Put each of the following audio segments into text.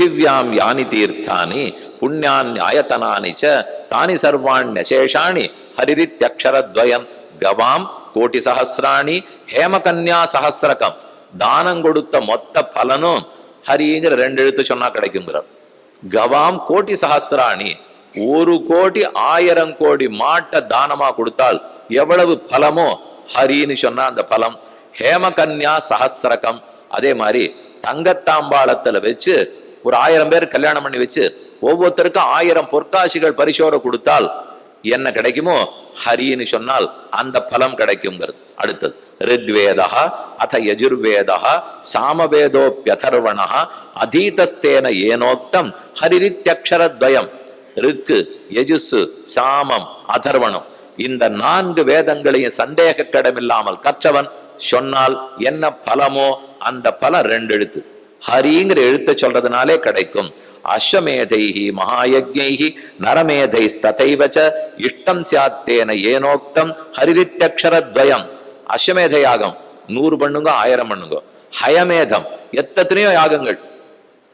பிருத்திவியாம் யானி தீர்த்தானி புண்ணியான் ஆயத்தனானி ச தானி சர்வாண்யசேஷாணி ஹரிரித்யக்ஷரத்வயம் கவாம் கோட்டி சஹசிராணி ஹேமகன்யா சஹசிரகம் தானம் கொடுத்த மொத்த பலனும் ஹரிங்கிற ரெண்டு எழுத்து சொன்னா கிடைக்குங்கிறார் கவாம் கோட்டி சஹசிராணி ஒரு கோடி ஆயிரம் கோடி மாட்டை தானமா கொடுத்தால் எவ்வளவு பலமோ? ஹரின்னு சொன்னா அந்த பலம். ஹேமகன்யா சஹசிரகம் அதே மாதிரி தங்கத்தாம்பாளத்துல வச்சு ஒரு ஆயிரம் பேர் கல்யாணம் பண்ணி வச்சு ஒவ்வொருத்தருக்கும் ஆயிரம் பொற்காசிகள் பரிசோரை கொடுத்தால் என்ன கிடைக்குமோ? ஹரின்னு சொன்னால் அந்த பலம் கிடைக்குங்கிறது அடுத்தது ரிக்வேதா அத யஜுர்வேதா சாமவேதோப்பியதர்வண அதீதஸ்தேன ஏனோக்தம் ஹரிரித்யக்ஷரத்வயம். ருக்கு யஜுசு சாமம் அதர்வணம். இந்த நான்கு வேதங்களையும் சந்தேக கடமில்லாமல் கற்றவன் சொன்னால் என்ன பலமோ? அந்த பலம் ரெண்டு எழுத்து ஹரிங்கிற எழுத்த சொல்றதுனாலே கிடைக்கும். அஸ்வமேதைஹி மகாயஜ்ஞைஹி நரமேதை ததைவச்ச இஷ்டம் சியாத்தேன ஏனோக்தம் ஹரிரித்யக்ஷரத்வயம் அஸ்வமேத யாகம் நூறு பண்ணுங்க ஆயிரம் பண்ணுங்க. ஹயமேதம் எத்தனையோ யாகங்கள்.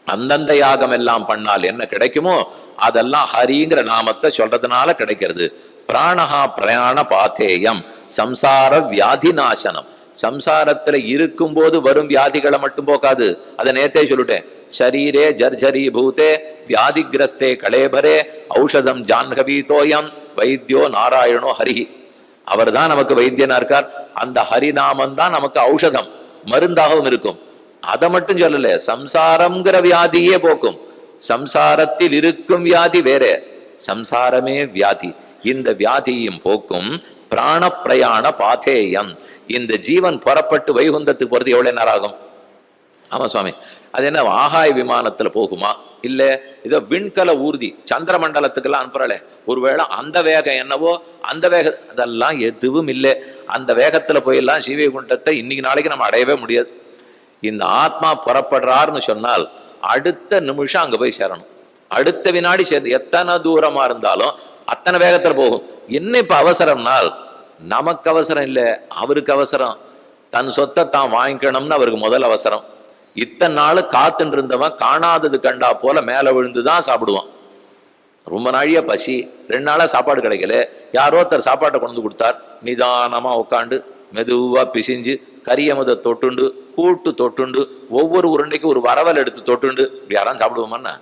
அந்தந்த யாகம் எல்லாம் பண்ணால் என்ன கிடைக்குமோ அதெல்லாம் ஹரிங்கிற நாமத்தை சொல்றதுனால கிடைக்கிறது. பிராணஹா பிரயாண பாத்தேயம் சம்சார வியாதி நாசனம் சம்சாரத்துல இருக்கும்போது வரும் வியாதிகளை மட்டும் போக்காது. அதை நேத்தே சொல்லிட்டேன். ஷரீரே ஜர்ஜரி பூதே வியாதிகிரஸ்தே கலேபரே ஔஷதம் ஜான்கவீதோயம் வைத்தியோ நாராயணோ ஹரிஹி. அவர் தான் நமக்கு வைத்தியனா இருக்கார். அந்த ஹரிநாமம் தான் நமக்கு ஔஷதம் மருந்தாகவும் இருக்கும். அதை மட்டும் சொல்லல சம்சாரம்ங்கிற வியாதியே போக்கும். சம்சாரத்தில் இருக்கும் வியாதி வேற. சம்சாரமே வியாதி. இந்த வியாதியும் போக்கும். பிராண பிரயாண பாதேயம். இந்த ஜீவன் புறப்பட்டு வைகுந்தத்துக்கு போறது எவ்வளவு நேரம் ஆகும்? ஆமா சுவாமி. அது என்ன ஆகாய விமானத்துல போகுமா? இல்ல இதோ விண்கல ஊர்தி சந்திர மண்டலத்துக்கெல்லாம் அனுப்புறலே ஒருவேளை அந்த வேகம் என்னவோ அந்த வேக அதெல்லாம் எதுவும் இல்லை. அந்த வேகத்துல போயெல்லாம் சீவைகுண்டத்தை இன்னைக்கு நாளைக்கு நம்ம அடையவே முடியாது. இந்த ஆத்மா புறப்படுறாருன்னு சொன்னால் அடுத்த நிமிஷம் அங்க போய் சேரணும். அடுத்த வினாடி சேர்ந்து எத்தனை தூரமா இருந்தாலும் அத்தனை வேகத்துல போகும். என்ன இப்ப அவசரம்னால் நமக்கு அவசரம் இல்லை அவருக்கு அவசரம். தன் சொத்தை தான் வாங்கிக்கணும்னு அவருக்கு முதல் அவசரம். இத்தனை நாள் காத்துன்னு இருந்தவன் காணாதது கண்டா போல மேலே விழுந்து தான் சாப்பிடுவான். ரொம்ப நாழியா பசி ரெண்டு நாளாக சாப்பாடு கிடைக்கல. யாரோ ஒருத்தர் சாப்பாட்டை கொண்டு வந்து கொடுத்தார். நிதானமாக உட்காந்து மெதுவாக பிசிஞ்சு கரியமுத தொட்டுண்டு கூட்டு தொட்டுண்டு ஒவ்வொரு உருண்டைக்கும் ஒரு வரவல் எடுத்து தொட்டுண்டு இப்படி யாரும் சாப்பிடுவோமான்னா?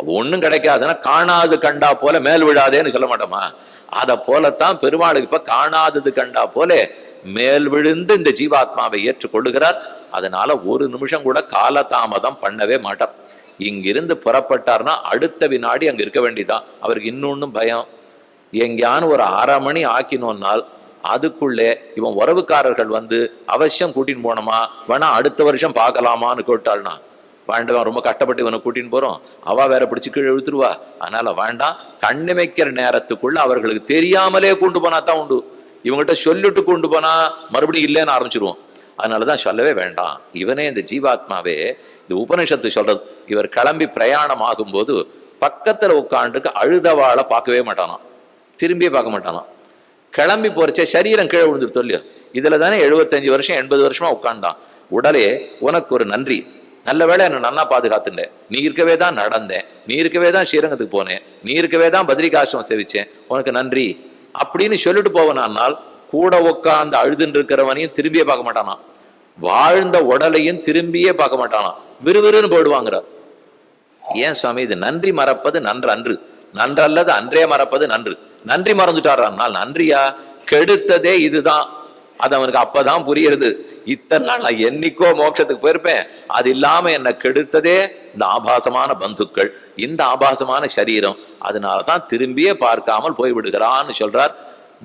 ஒன்றும் கிடைக்காதுன்னா காணாது கண்டா போல மேல் விழாதேன்னு சொல்ல மாட்டோமா? அதை போலத்தான் பெருமாளுக்கு இப்ப காணாதது கண்டா போல மேல் விழுந்து இந்த ஜீவாத்மாவை ஏற்றுக்கொள்ளுகிறார். அதனால ஒரு நிமிஷம் கூட காலதாமதம் பண்ணவே மாட்டார். இங்கிருந்து புறப்பட்டார்னா அடுத்த வினாடி அங்க இருக்க வேண்டிதான் அவருக்கு இன்னொன்னும் பயம். எங்கேயானு ஒரு அரை மணி ஆக்கினோன்னால் அதுக்குள்ளே இவன் உறவுக்காரர்கள் வந்து அவசியம் கூட்டின்னு போனோமா? வேணா அடுத்த வருஷம் பார்க்கலாமான்னு கேட்டாள்னா வேண்டவன் ரொம்ப கட்டப்பட்டு இவனை கூட்டின்னு போகிறோம் அவள் வேற பிடிச்சி கீழே இழுத்துருவா. அதனால வேண்டாம் கண்ணிமைக்கிற நேரத்துக்குள்ள அவர்களுக்கு தெரியாமலே கொண்டு போனா தான் உண்டு. இவங்ககிட்ட சொல்லிட்டு கொண்டு போனா மறுபடியும் இல்லைன்னு ஆரம்பிச்சிருவோம். அதனாலதான் சொல்லவே வேண்டாம். இவனே இந்த ஜீவாத்மாவே இந்த உபனிஷத்து சொல்றது இவர் கிளம்பி பிரயாணம் ஆகும்போது பக்கத்தில் உட்காந்துக்கு அழுதவாளை பார்க்கவே மாட்டானாம். திரும்பியே பார்க்க மாட்டானாம். கிளம்பி போறச்சே சரீரம் கீழே விழுந்துருத்தோ இல்லையோ? இதுல தானே எழுபத்தஞ்சு வருஷம் எண்பது வருஷமா உட்காண்டான் உடலே உனக்கு ஒரு நன்றி. நல்ல வேளை என்ன நன்னா பாதுகாத்துட்டேன். நீ இருக்கவே தான் நடந்தேன். நீ இருக்கவே தான் ஸ்ரீரங்கத்துக்கு போனேன். நீ இருக்கவே தான் பத்ரிகாசிரமம் சேவிச்சேன். உனக்கு நன்றி. அப்படின்னு சொல்லிட்டு போவனானால் கூட உட்காந்து அழுதுன்னு இருக்கிறவனையும் திரும்பியே பார்க்க மாட்டானாம். வாழ்ந்த உடலையும் திரும்பியே பார்க்க மாட்டானா விறுவிறுன்னு போயிடுவாங்கிறார். ஏன் சுவாமி இது நன்றி மறப்பது நன்று அன்று. நன்றல்லது அன்றே மறப்பது நன்று. நன்றி மறந்துட்டாரானால் நன்றியா? கெடுத்ததே இதுதான். அது அவனுக்கு அப்பதான் புரியுறது இத்தனை நாள் நான் என்னைக்கோ மோட்சத்துக்கு போயிருப்பேன். அது இல்லாம என்னை கெடுத்ததே இந்த ஆபாசமான பந்துக்கள் இந்த ஆபாசமான சரீரம். அதனாலதான் திரும்பியே பார்க்காமல் போய் விடுகிறான்னு சொல்றார்.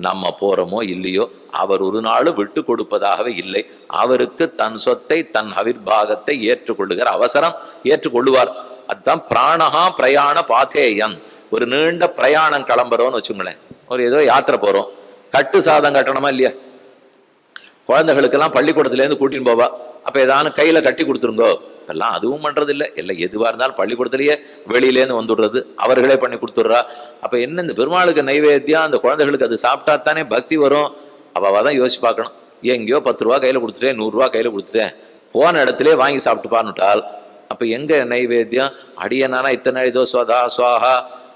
நம்ம போறோமோ இல்லையோ அவர் ஒரு நாளும் விட்டு கொடுப்பதாகவே இல்லை. அவருக்கு தன் சொத்தை தன் அவிர்வாகத்தை ஏற்றுக்கொள்ளுகிற அவசரம் ஏற்றுக்கொள்ளுவார். அதுதான் பிராணஹா பிரயாண பாத்தேயம். ஒரு நீண்ட பிரயாணம் கிளம்புறோம்னு வச்சுங்களேன். ஒரு ஏதோ யாத்திரை போறோம். கட்டு சாதம் கட்டணுமா இல்லையா? குழந்தைகளுக்கெல்லாம் பள்ளிக்கூடத்துலேருந்து கூட்டின்னு போவா. அப்போ ஏதாவது கையில் கட்டி கொடுத்துருங்கோ. இப்பெல்லாம் அதுவும் பண்றது இல்லை இல்லை எதுவாக இருந்தாலும் பள்ளிக்கூடத்துலேயே வெளியிலேருந்து வந்துடுறது. அவர்களே பண்ணி கொடுத்துட்றா. அப்போ என்ன இந்த பெருமாளுக்கு நைவேத்தியம்? அந்த குழந்தைகளுக்கு அது சாப்பிட்டா தானே பக்தி வரும். அவள் தான் யோசிச்சு பார்க்கணும். எங்கேயோ பத்து ரூபா கையில் கொடுத்துட்டேன் நூறுரூவா கையில் கொடுத்துட்டேன். போன இடத்துலேயே வாங்கி சாப்பிட்டு பாருட்டால் அப்போ எங்கே நைவேத்தியம்? அடியனானா இத்தனை இதோ சுவதா சுவாகா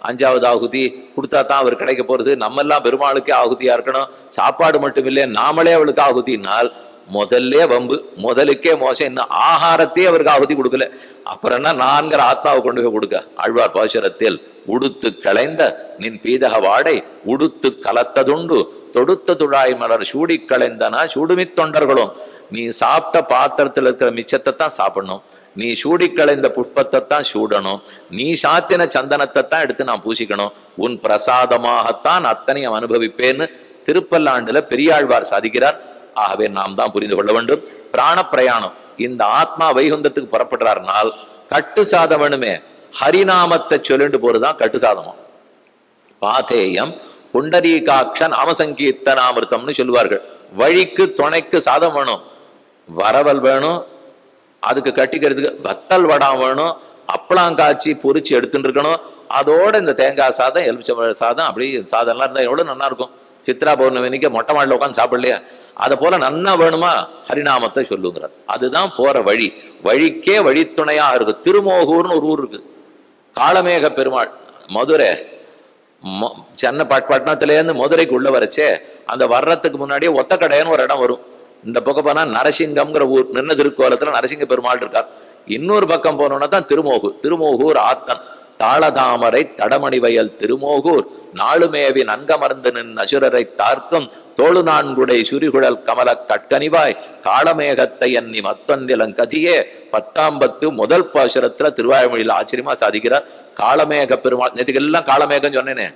அஞ்சாவது ஆகுதி கொடுத்தா தான் அவர் கிடைக்க போகிறது நம்ம எல்லாம் பெருமாளுக்கே ஆகுதியாக இருக்கணும். சாப்பாடு மட்டும் இல்லை நாமளே அவளுக்கு ஆகுதினால் முதல்ல வம்பு முதலுக்கே மோசம். இன்னும் ஆகாரத்தையே அவருக்கு ஆகுதி கொடுக்கல. அப்புறம் என்ன நான்கிற ஆத்மாவை கொண்டு போய் கொடுக்க? ஆழ்வார் பாசுரத்தில் உடுத்து களைந்த நின் பீதக வாடை உடுத்து கலத்ததுண்டு தொடுத்த துழாய் மலர் சூடி களைந்தனா சூடுமி தொண்டர்களும். நீ சாப்பிட்ட பாத்திரத்தில் இருக்கிற மிச்சத்தை தான் சாப்பிடணும். நீ சூடி களைந்த புஷ்பத்தை தான் சூடணும். நீ சாத்தின சந்தனத்தை தான் எடுத்து நான் பூசிக்கணும். உன் பிரசாதமாகத்தான் அத்தனையும் அனுபவிப்பேன்னு திருப்பல்லாண்டுல பெரியாழ்வார் சாதிக்கிறார். ஆகவே நாம் தான் புரிந்து கொள்ள வேண்டும். பிராண பிரயாணம் இந்த ஆத்மா வைகுந்தத்துக்கு புறப்படுறாருனால் கட்டு சாதம் வேணுமே. ஹரிநாமத்தை சொல்லிட்டு போறதுதான் கட்டு சாதமா. பாதேயம் புண்டரீகாட்ச நாமசங்கீர்த்தனாமிர்தம்னு சொல்லுவார்கள். வழிக்கு துணைக்கு சாதம் வேணும். வரவல் வேணும் அதுக்கு கட்டிக்கிறதுக்கு வத்தல் வடம் வேணும் அப்பளம் காய்ச்சி பொறிச்சு எடுத்துட்டு இருக்கணும் அதோட இந்த தேங்காய் சாதம் எலுமிச்சம்பழ சாதம் அப்படி சாதம்லாம் இருந்தால் எவ்வளோ நல்லா இருக்கும். சித்ரா பௌர்ணமிக்கு மொட்டை மாடியில் உட்காந்து சாப்பிடலையா. அதை போல நன்னா வேணுமா? ஹரிநாமத்தை சொல்லுங்கிறார். அதுதான் போற வழி. வழிக்கே வழித்துணையா இருக்கு. திருமோகூர்னு ஒரு ஊர் இருக்கு. காளமேக பெருமாள் மதுரை. மொ- சென்னை பட் பட்டணத்திலேருந்து மதுரைக்கு உள்ள வரச்சே அந்த வர்றதுக்கு முன்னாடியே ஒத்தக்கடைன்னு ஒரு இடம் வரும். இந்த பக்கம் போனா நரசிங்கம்ங்கிற ஊர் நின்ன திருக்கோலத்துல நரசிங்க பெருமாள் இருக்கார். இன்னொரு பக்கம் போனோம்னா தான் திருமோகூர் திருமோகூர் ஆத்தன். தாளதாமரை தடமணி வயல் திருமோகூர் நாளுமேவி நன்கமர்ந்து நின் அசுரரை தார்க்கும் தோளு நான்குடை சுரிகுழல் கமல கட்கனிவாய் காளமேகத்தை எண்ணி மத்தொன்னிலம் கதியே பத்தாம்பத்து முதல் பாசுரத்துல திருவாய்மொழியில ஆச்சரியமா சாதிக்கிறார். காளமேக பெருமாள் நேற்றுக்கு எல்லாம் காளமேகம் சொன்னேனே.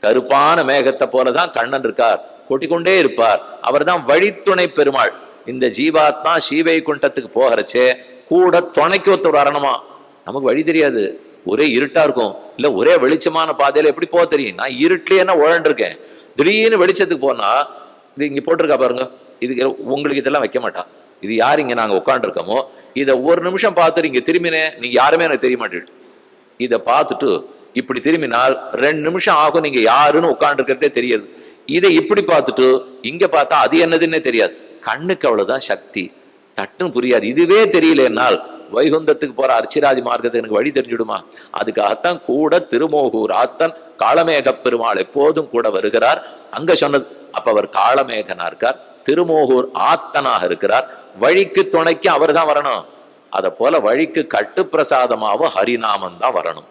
கருப்பான மேகத்தை போலதான் கண்ணன் இருக்கார். கொட்டிக்கொண்டே இருப்பார். அவர் தான் வழித்துணை பெருமாள். இந்த ஜீவாத்மா சீவை குண்டத்துக்கு போகிறச்சே கூட துணைக்கு ஒருத்தர் வரணுமா நமக்கு வழி தெரியாது. ஒரே இருட்டா இருக்கும். இல்ல ஒரே வெளிச்சமான பாதையில எப்படி போக தெரியும்? நான் இருட்டிலே என்ன உழண்டிருக்கேன் திடீர்னு வெளிச்சத்துக்கு போனா இது இங்க போட்டிருக்கா பாருங்க. இது உங்களுக்கு இதெல்லாம் வைக்க மாட்டா. இது யார் இங்க நாங்க உட்காந்துருக்கோமோ இதை ஒரு நிமிஷம் பார்த்துட்டு இங்க திரும்பினேன் நீங்க யாருமே எனக்கு தெரிய மாட்டேன் இதை பார்த்துட்டு இப்படி திரும்பினால் ரெண்டு நிமிஷம் ஆகும் நீங்க யாருன்னு உட்காந்துருக்கிறதே தெரியாது. இதை இப்படி பார்த்துட்டு இங்க பார்த்தா அது என்னதுன்னே தெரியாது. கண்ணுக்கு அவ்வளவுதான் சக்தி. தட்டுன்னு புரியாது. இதுவே தெரியலனால் வைகுந்தத்துக்கு போற அர்ச்சிராஜ் மார்க்கத்துக்கு எனக்கு வழி தெரிஞ்சுடுமா? அதுக்காகத்தான் கூட திருமோகூர் ஆத்தன் காளமேக பெருமாள் எப்போதும் கூட வருகிறார். அங்க சொன்னது அப்ப அவர் காளமேகனா இருக்கார் திருமோகூர் ஆத்தனாக இருக்கிறார். வழிக்கு துணைக்கு அவர் தான் வரணும். அத போல வழிக்கு கட்டுப்பிரசாதமாவும் ஹரிநாமம் தான் வரணும்.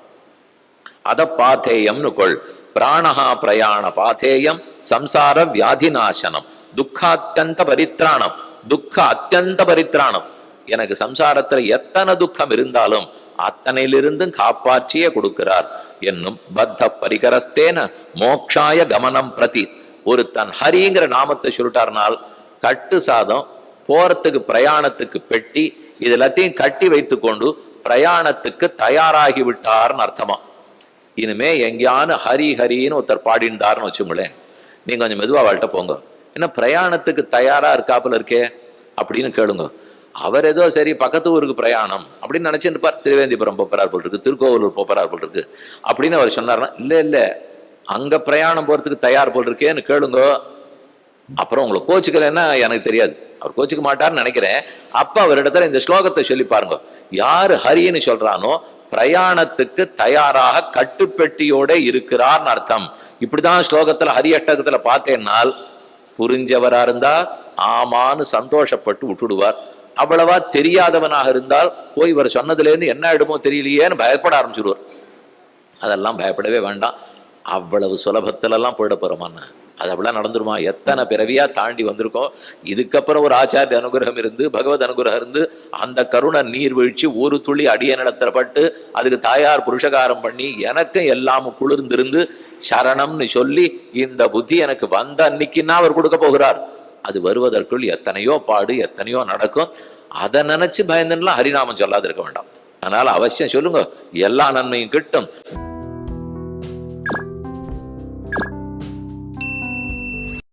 அத பாத்தேயம்னு கொள். பிராணஹா பிரயாண பாத்தேயம். சம்சார வியாதி நாசனம் துக்காத்தியந்த பரித்ராணம் துக்க அத்தியந்த பரித்ராணம். எனக்கு சம்சாரத்துல எத்தனை துக்கம் இருந்தாலும் அத்தனையிலிருந்தும் காப்பாற்றியே கொடுக்கிறார் என்னும் பத்த பரிகரஸ்தேன மோக்ஷாய கமனம் பிரதி. ஒரு தன் ஹரிங்கிற நாமத்தை சொல்லிட்டார்னால் கட்டு சாதம் போறதுக்கு பிரயாணத்துக்கு பெட்டி இது எல்லாத்தையும் கட்டி வைத்துக்கொண்டு பிரயாணத்துக்கு தயாராகி விட்டார்னு அர்த்தமா. இனிமே எங்கேயானு ஹரி ஹரின்னு ஒருத்தர் பாடிண்டார்னு வச்சுங்களேன். நீங்க கொஞ்சம் மெதுவாக அவள்கிட்ட போங்க. என்ன பிரயாணத்துக்கு தயாராக இருக்காப்புல இருக்கே? அப்படின்னு கேளுங்க. அவர் ஏதோ சரி பக்கத்து ஊருக்கு பிரயாணம் அப்படின்னு நினைச்சுட்டு திருவேந்திபுரம் போப்பரார் போல் இருக்கு திருக்கோவலூர் போப்பறார் போல் இருக்கு அப்படின்னு அவர் சொன்னார்னா இல்லை இல்ல. அங்க பிரயாணம் போறதுக்கு தயார் போல் இருக்கேன்னு கேளுங்க. அப்புறம் உங்களை கோச்சுக்கலைன்னா எனக்கு தெரியாது. அவர் கோச்சுக்க மாட்டார்னு நினைக்கிறேன். அப்போ அவரிடத்துல இந்த ஸ்லோகத்தை சொல்லி பாருங்க. யார் ஹரின்னு சொல்றானோ பிரயாணத்துக்கு தயாராக கட்டுப்பெட்டியோட இருக்கிறார்னு அர்த்தம். இப்படிதான் ஸ்லோகத்துல ஹரியட்டகத்துல பார்த்தேன்னால் புரிஞ்சவரா இருந்தா ஆமான்னு சந்தோஷப்பட்டு விட்டுடுவார். அவ்வளவா தெரியாதவனாக இருந்தால் போய் இவர் சொன்னதுல இருந்து என்ன ஆயிடுமோ தெரியலையேன்னு பயப்பட ஆரம்பிச்சிடுவார் அதெல்லாம் பயப்படவே வேண்டாம். அவ்வளவு சுலபத்திலலாம் போயிட போறோமான்னு அது அப்படிலாம் நடந்துருமா? எத்தனை பிறவியா தாண்டி வந்திருக்கோம்? இதுக்கப்புறம் ஒரு ஆச்சாரிய அனுகிரகம் இருந்து பகவத் அனுகிரகம் இருந்து அந்த கருணை நீர் வீழ்ச்சி ஒரு துளி அடிய நடத்தப்பட்டு அதுக்கு தாயார் புருஷகாரம் பண்ணி எனக்கும் எல்லாம் குளிர்ந்திருந்து சரணம்னு சொல்லி இந்த புத்தி எனக்கு வந்த அன்னைக்குன்னா அவர் கொடுக்க போகிறார். அது வருவதற்குள் எத்தனையோ பாடு எத்தனையோ நடக்கும். அதை நினைச்சு பயந்துலாம் ஹரிநாமம் சொல்லாது இருக்க வேண்டாம். அதனால அவசியம் சொல்லுங்க எல்லா நன்மையும் கிட்டும்.